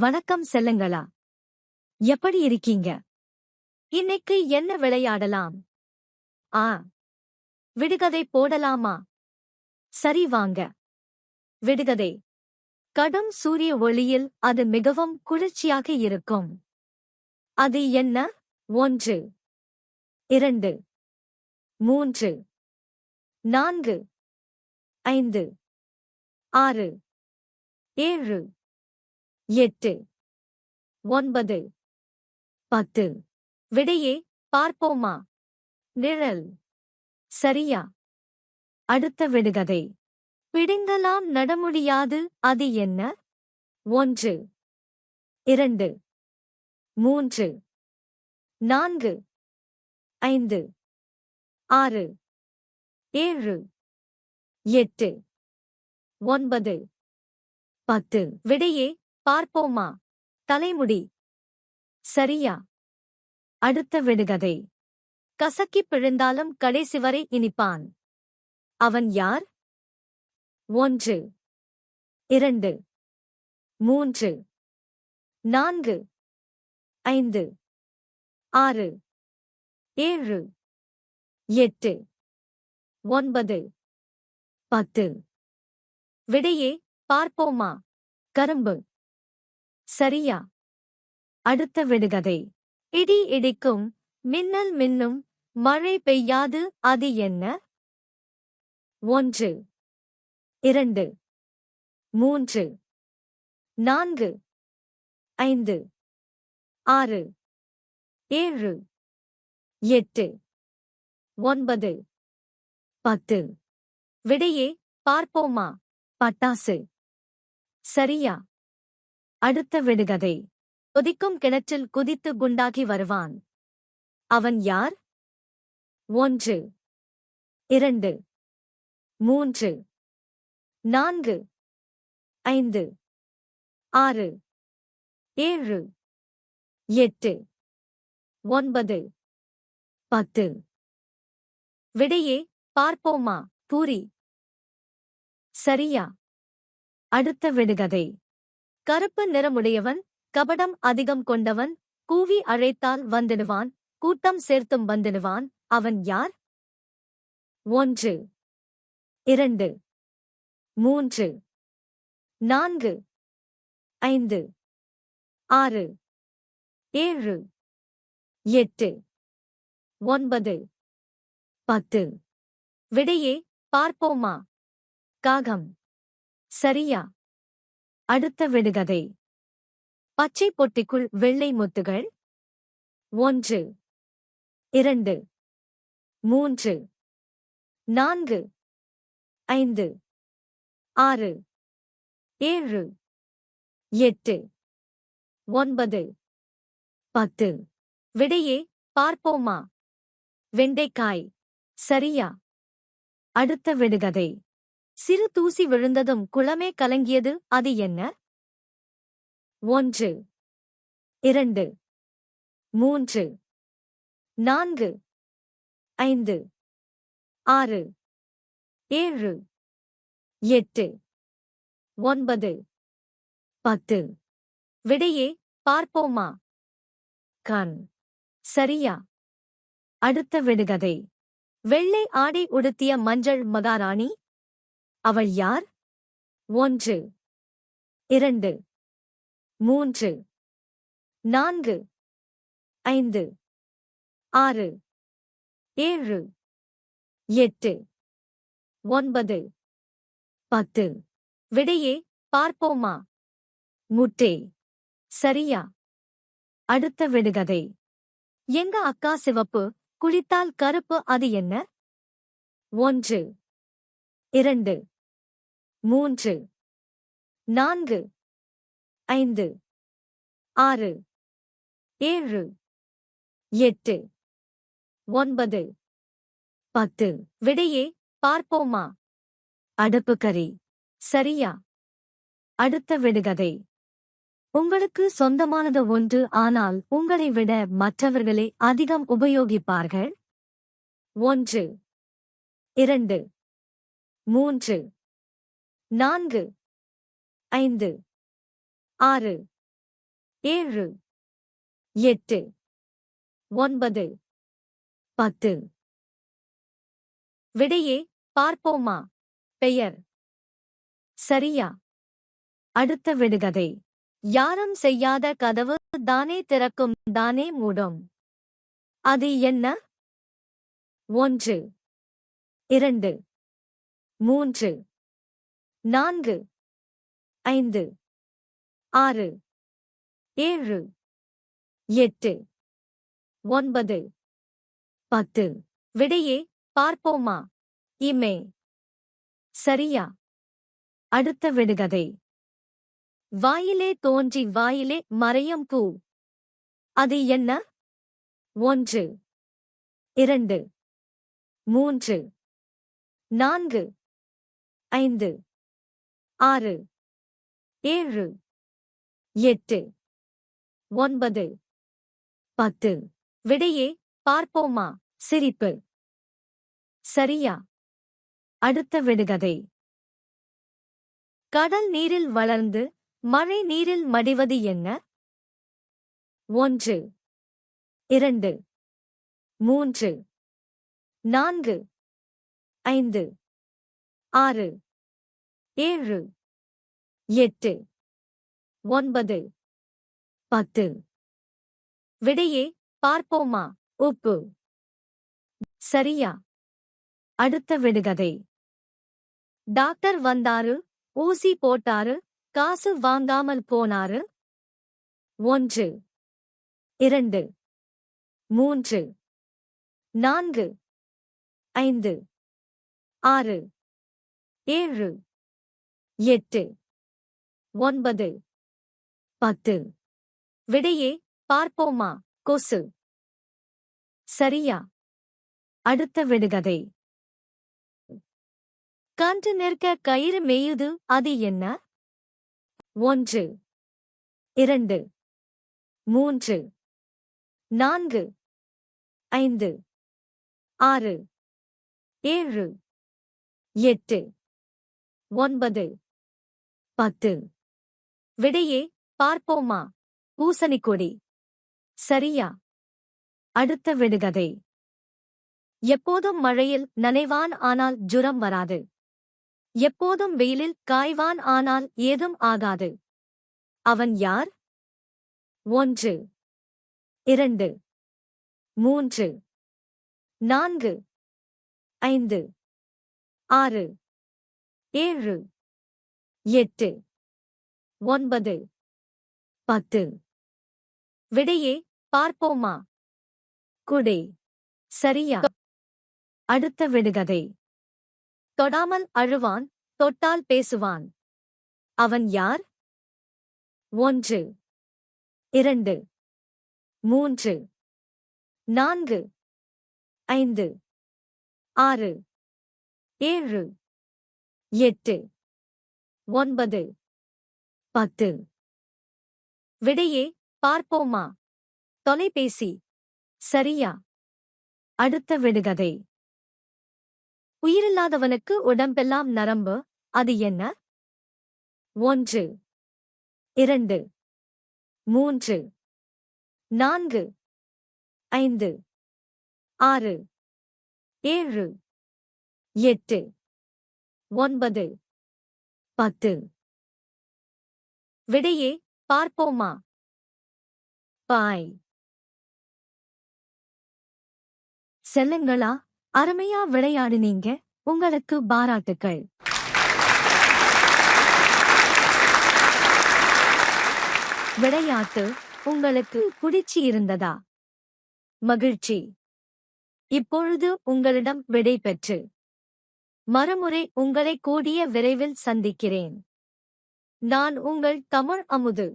வணக்கம் செல்லுங்களா? எப்படி இருக்கீங்க? இன்னைக்கு என்ன விளையாடலாம்? ஆ விடுகதை போடலாமா? சரி வாங்க. விடுகதை. கடும் சூரிய ஒளியில் அது மிகவும் குளிர்ச்சியாக இருக்கும். அது என்ன? ஒன்று. இரண்டு. மூன்று. நான்கு. ஐந்து. ஆறு. ஏழு. எட்டு. ஒன்பது. பத்து. விடையே பார்ப்போமா? நிழல். சரியா? அடுத்த விடுகதை. பிடிங்கலாம் நடமுடியாது அது என்ன? ஒன்று. இரண்டு. மூன்று. நான்கு. ஐந்து. ஆறு. ஏழு. எட்டு. ஒன்பது. பத்து. விடையே பார்ப்போமா? தலைமுடி. சரியா. அடுத்த விடுகதை. கசக்கிப் பிழிந்தாலும் கடைசி வரை இனிப்பான். அவன் யார்? ஒன்று. இரண்டு. மூன்று. நான்கு. ஐந்து. ஆறு. ஏழு. எட்டு. ஒன்பது. பத்து. விடையே பார்ப்போமா? கரும்பு. சரியா? அடுத்த விடுகதை. இடி இடிக்கும் மின்னல் மின்னும் மழை பெய்யாது அது என்ன? ஒன்று. இரண்டு. மூன்று. நான்கு. ஐந்து. ஆறு. ஏழு. எட்டு. ஒன்பது. பத்து. விடையே பார்ப்போமா? பட்டாசு. சரியா? அடுத்த விடுகதை. கொதிக்கும் கிணற்றில் குதித்து குண்டாகி வருவான். அவன் யார்? ஒன்று. இரண்டு. மூன்று. நான்கு. ஐந்து. ஆறு. ஏழு. எட்டு. ஒன்பது. பத்து. விடையே பார்ப்போமா? பூரி. சரியா? அடுத்த விடுகதை. கருப்பு நிறமுடையவன் கபடம் அதிகம் கொண்டவன் கூவி அழைத்தால் வந்துடுவான் கூட்டம் சேர்த்தும் வந்துடுவான் அவன் யார்? ஒன்று. இரண்டு. மூன்று. நான்கு. ஐந்து. ஆறு. ஏழு. எட்டு. ஒன்பது. பத்து. விடையே பார்ப்போமா? காகம். சரியா? அடுத்த விடுகதை. பச்சை பொட்டிக்குள் வெள்ளை முத்துகள். ஒன்று. இரண்டு. மூன்று. நான்கு. ஐந்து. ஆறு. ஏழு. எட்டு. ஒன்பது. பத்து. விடையே பார்ப்போமா? வெண்டைக்காய். சரியா? அடுத்த விடுகதை. சிறு தூசி விழுந்ததும் குளமே கலங்கியது அது என்ன? ஒன்று. இரண்டு. மூன்று. நான்கு. ஐந்து. ஆறு. ஏழு. எட்டு. ஒன்பது. பத்து. விடையே பார்ப்போமா? கண். சரியா? அடுத்த விடுகதை. வெள்ளை ஆடை உடுத்திய மஞ்சள் மகாராணி அவள் யார்? ஒன்று. இரண்டு. மூன்று. நான்கு. ஐந்து. ஆறு. ஏழு. எட்டு. ஒன்பது. பத்து. விடையே பார்ப்போமா? முட்டே. சரியா? அடுத்த விடுகதை. எங்க அக்கா சிவப்பு குளித்தால் கருப்பு அது என்ன? ஒன்று. இரண்டு. மூன்று. நான்கு. ஐந்து. ஆறு. ஏழு. எட்டு. ஒன்பது. பத்து. விடையே பார்ப்போமா? அடுப்புக்கறி சரியா? அடுத்த விடுகதை. உங்களுக்கு சொந்தமானது ஒன்று ஆனால் உங்களை விட மற்றவர்களே அதிகம் உபயோகிப்பார்கள். ஒன்று. இரண்டு. மூன்று. நான்கு. ஐந்து. ஆறு. ஏழு. எட்டு. ஒன்பது. பத்து. விடையே பார்ப்போமா? பெயர். சரியா. அடுத்த விடுகதை. யாரும் செய்யாத கதவு தானே திறக்கும் தானே மூடும். அது என்ன? ஒன்று. இரண்டு. மூன்று. நான்கு ஐந்து ஆறு ஏழு எட்டு ஒன்பது பத்து. விடையே பார்ப்போமா? இமே சரியா? அடுத்த விடுகதை. வாயிலே தோன்றி வாயிலே மறையும் பூ. அது என்ன? ஒன்று இரண்டு மூன்று நான்கு ஐந்து. ஆறு. ஏழு. எட்டு. ஒன்பது. பத்து. விடையே பார்ப்போமா? சிரிப்பு. சரியா. அடுத்த விடுகதை. கடல் நீரில் வளர்ந்து மழை நீரில் மடிவது என்ன? ஒன்று. இரண்டு. மூன்று. நான்கு. ஐந்து. ஆறு. ஏழு எட்டு ஒன்பது பத்து. விடையே பார்ப்போமா? உப்பு. சரியா. அடுத்த விடுகதை. டாக்டர் வந்தாரு ஊசி போட்டாரு காசு வாங்காமல் போனாரு. ஒன்று இரண்டு மூன்று நான்கு ஐந்து ஆறு ஏழு. எட்டு. ஒன்பது. பத்து. விடையே பார்ப்போமா கொசு? சரியா. அடுத்த விடுகதை. கன்று நிற்க கயிறு மேயுது அது என்ன? ஒன்று. இரண்டு. மூன்று. நான்கு. ஐந்து. ஆறு. ஏழு. எட்டு. ஒன்பது. பத்து விடையே பார்ப்போமா? பூசணிக்கொடி. சரியா? அடுத்த விடுகதை. எப்போதும் மழையில் நனைவான் ஆனால் ஜுரம் வராது. எப்போதும் வெயிலில் காய்வான் ஆனால் ஏதும் ஆகாது. அவன் யார்? ஒன்று. இரண்டு. மூன்று. நான்கு. ஐந்து. ஆறு. ஏழு. எட்டு. ஒன்பது. பத்து. விடையே பார்ப்போமா? குடை. சரியா? அடுத்த விடுகதை. தொடாமல் அழுவான் தொட்டால் பேசுவான். அவன் யார்? ஒன்று. இரண்டு. மூன்று. நான்கு. ஐந்து. ஆறு. ஏழு. எட்டு. ஒன்பது. பத்து. விடையே பார்ப்போமா? தொலைபேசி. சரியா? அடுத்த விடுகதை. உயிரில்லாதவனுக்கு உடம்பெல்லாம் நரம்பு அது என்ன? ஒன்று. இரண்டு. மூன்று. நான்கு. ஐந்து. ஆறு. ஏழு. எட்டு. ஒன்பது. பத்து. விடையே பார்ப்போமா? பாய் செல்லுங்களா அருமையா விளையாடுனீங்க உங்களுக்கு பாராட்டுக்கள். விளையாட்டு உங்களுக்கு பிடிச்சி இருந்ததா? மகிழ்ச்சி. இப்பொழுது உங்களிடம் விடை பெற்று. மறுமுறை உங்களை கூடிய விரைவில் சந்திக்கிறேன். நான் உங்கள் தமிழ் அமுது.